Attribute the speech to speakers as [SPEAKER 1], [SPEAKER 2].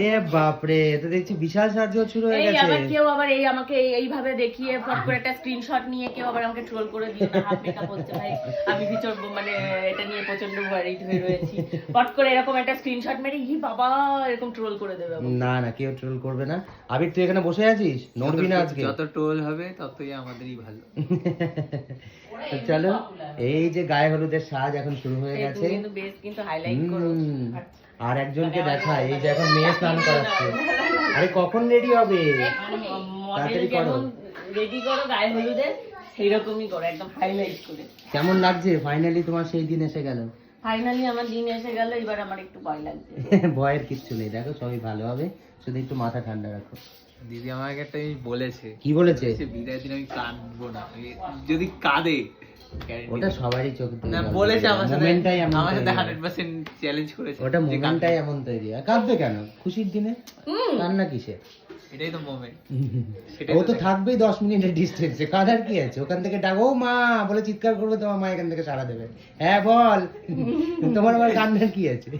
[SPEAKER 1] এ বাপরে তো দেখছি বিশাল সাহায্য শুরু হয়ে
[SPEAKER 2] এই
[SPEAKER 1] গেছে।
[SPEAKER 2] আবার কেউ আবার এই আমাকে এই- এইভাবে দেখিয়ে ফট করে একটা স্ক্রিনশট নিয়ে কেউ আবার আমাকে ট্রোল করে দিয়ে হাফ মেকআপ হচ্ছে ভাই আমি ভিতর মানে এটা নিয়ে প্রচণ্ড ওয়ারিড হয়ে রয়েছি। ফট করে এরকম একটা স্ক্রিনশট মেরে ই বাবা এরকম ট্রোল করে দেবে
[SPEAKER 1] না না কেউ ট্রোল করবে না। আবির তুই এখানে বসে আছিস? নড়বি না আজকে।
[SPEAKER 3] যত ট্রোল হবে ততই আমাদেরই ভালো।
[SPEAKER 1] তো চলো এই যে গায়ে হলুদের সাজ এখন শুরু হয়ে গেছে।
[SPEAKER 2] কিন্তু বেশ কিন্তু হাইলাইট করো।
[SPEAKER 1] আর একজনকে দেখায় এই যে এখন মেয়ে স্নান করাচ্ছে। আরে কখন রেডি হবে?
[SPEAKER 2] মডেল
[SPEAKER 1] তাড়াতাড়ি করো।
[SPEAKER 2] রেডি করো গায়ে হলুদে সেইরকমই করো একদম হাইলাইট করে।
[SPEAKER 1] কেমন লাগছে? ফাইনালি তোমার সেই দিন এসে গেল।
[SPEAKER 2] ফাইনালি আমার দিন এসে গেল এবার আমার একটু ভয় লাগছে।
[SPEAKER 1] ভয়ের কিচ্ছু নেই দেখো সবই ভালো হবে। শুধু একটু মাথা ঠান্ডা রাখো।
[SPEAKER 3] দিদি আমাকে একটা বলেছে।
[SPEAKER 1] কি বলেছে?
[SPEAKER 3] সে বিদায়ের দিন আমি কাঁদবো না। যদি কাঁদে
[SPEAKER 1] ওটা। সবারই চোখে
[SPEAKER 3] না বলেছে আমার সাথে আমার সাথে। হান্ড্রেড পার্সেন্ট চ্যালেঞ্জ করেছে।
[SPEAKER 1] ওটা মোমেন্টটাই এমন তৈরি হয়। কাঁদবে কেন? খুশির দিনে? কান্না কিসে
[SPEAKER 3] এটাই তো মোমেন্ট
[SPEAKER 1] ও তো থাকবেই দশ মিনিটের ডিস্টেন্সে কাঁদার কি আছে? ওখান থেকে ডাকো মা বলে চিৎকার করবে তোমার মা এখান থেকে সারা দেবে। হ্যাঁ বল। তোমার আবার কান্নার কি আছে?